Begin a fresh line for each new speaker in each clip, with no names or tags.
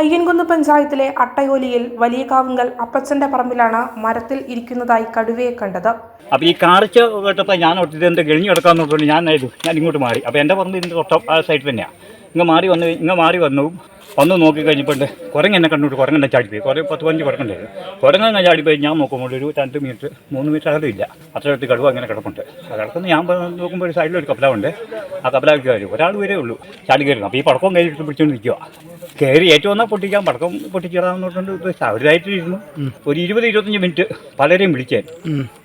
അയ്യൻകുന്ന് പഞ്ചായത്തിലെ അട്ടയോലിയിൽ വലിയ കാവുങ്കൽ അപ്പച്ചന്റെ പറമ്പിലാണ് മരത്തിൽ ഇരിക്കുന്നതായി കടുവയെ കണ്ടത്.
അപ്പൊ ഈ കാർച്ച കേട്ടപ്പോൾ ഞാൻ എന്റെ കഴിഞ്ഞു കിടക്കാൻ നോക്കിയിട്ട് ഞാൻ ഞാൻ ഇങ്ങോട്ട് മാറി. അപ്പൊ എന്റെ പറമ്പ് ഇതിന്റെ തൊട്ട ആ സൈഡിൽ തന്നെയാണ് ഇങ്ങ മാറി വന്ന് ഇങ്ങ മാറി വന്നു. വന്ന് നോക്കി കഴിഞ്ഞപ്പോൾ ഉണ്ട് കുരങ്ങ് എന്നെ കണ്ടുകൊണ്ട് കുരങ്ങനെ ചാടിപ്പോയി കുറേ പത്ത് പതിനഞ്ച് കുരങ്ങുണ്ടായിരുന്നു കുരങ്ങനെ ചാടിപ്പോയി ഞാൻ നോക്കുമ്പോൾ ഒരു രണ്ട് മീറ്റർ മൂന്ന് മീറ്റർ അകലും ഇല്ല അത്രയടുത്ത് കടുവ അങ്ങനെ കിടപ്പുണ്ട്. ആ കിടക്കുന്ന ഞാൻ നോക്കുമ്പോൾ ഒരു സൈഡിൽ ഒരു കപ്പലുണ്ട് ആ കപ്പലാക്കി വരും. ഒരാൾ വരെ ഉള്ളൂ. ചാടി കയറുന്നു അപ്പോൾ ഈ പടക്കം കഴിഞ്ഞിട്ട് പിടിച്ചുകൊണ്ട് നിൽക്കുക കയറി ഏറ്റവും വന്നാൽ പൊട്ടിക്കാൻ പടക്കം പൊട്ടിച്ചിടാന്ന് പറഞ്ഞുകൊണ്ട് ഇരുന്നു ഒരു ഇരുപത് ഇരുപത്തഞ്ച് മിനിറ്റ് പലരെയും വിളിക്കാൻ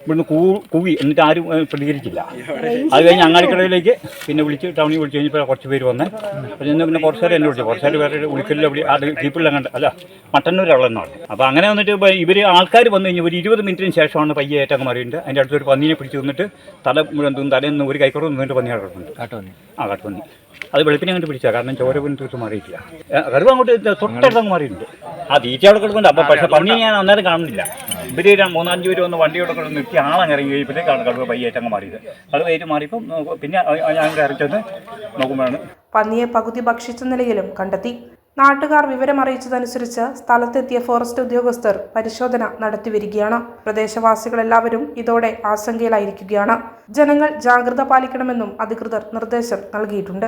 ഇവിടുന്ന് കൂ കൂവി എന്നിട്ട് ആരും പ്രതികരിച്ചില്ല അത് കഴിഞ്ഞ് അങ്ങാടിക്കടയിലേക്ക് പിന്നെ വിളിച്ച് ടൗണിൽ വിളിച്ച് കഴിഞ്ഞപ്പോൾ കുറച്ച് പേര് വന്ന്. അപ്പോൾ ചെന്ന് പിന്നെ കുറച്ച് നേരം എന്നെ വിളിച്ചു. കുറച്ച് നേരം വേറെ ഉളിക്കലിൽ അവിടെ ആ ജീപ്പിലെല്ലാം കണ്ട് അല്ല മട്ടന്നൂർ അവിടെ അപ്പോൾ അങ്ങനെ വന്നിട്ട് ഇപ്പോൾ ഇവർ ആൾക്കാർ വന്നു കഴിഞ്ഞാൽ ഒരു ഇരുപത് മിനിറ്റിന് ശേഷമാണ് പയ്യെ ഏറ്റങ്ങ് മാറിയിട്ട് അതിന്റെ അടുത്തൊരു പന്നീനെ പിടിച്ച് നിന്നിട്ട് തല മുഴുവൻ തലേന്ന് ഒരു കൈക്കുറവ് നിന്നിട്ട് പന്നി കിടക്കുന്നുണ്ട്
കാട്ടുപന്നി.
ആ കാട്ടുപന്നി. അത് വെളുപ്പിനെ അങ്ങോട്ട് പിടിച്ചാൽ കാരണം ചോര പോലും തീർത്ത് മാറിയിട്ടില്ല. ഏ, കടുവ അങ്ങോട്ട് തൊട്ടടുത്ത് അങ്ങ് മാറിയിട്ടുണ്ട്. ആ തീറ്റ അവിടെ കിടക്കുന്നുണ്ട് അപ്പം പക്ഷേ പന്നി ഞാൻ അന്നേരം കാണുന്നില്ല. ഇവർ ര- മൂന്നാലഞ്ച് പേര് വന്ന് വണ്ടിയോടെ കിടന്ന് നിർത്തി ആളങ്ങ് ഇറങ്ങി കഴിയുമ്പോഴത്തേക്കാണ് കടുവ പയ്യേറ്റങ്ങ് മാറിയത്. കടുവ ഏറ്റ് മാറിയപ്പം പിന്നെ ഞാൻ ഇറച്ചത് നോക്കുമ്പോഴാണ്.
പന്നിയെ പകുതി ഭക്ഷിച്ച നിലയിലും കണ്ടെത്തി. നാട്ടുകാർ വിവരമറിയിച്ചതനുസരിച്ച് സ്ഥലത്തെത്തിയ ഫോറസ്റ്റ് ഉദ്യോഗസ്ഥർ പരിശോധന നടത്തിവരികയാണ് പ്രദേശവാസികളെല്ലാവരും ഇതോടെ ആശങ്കയിലായിരിക്കുകയാണ്. ജനങ്ങൾ ജാഗ്രത പാലിക്കണമെന്നും അധികൃതർ നിർദ്ദേശം നൽകിയിട്ടുണ്ട്.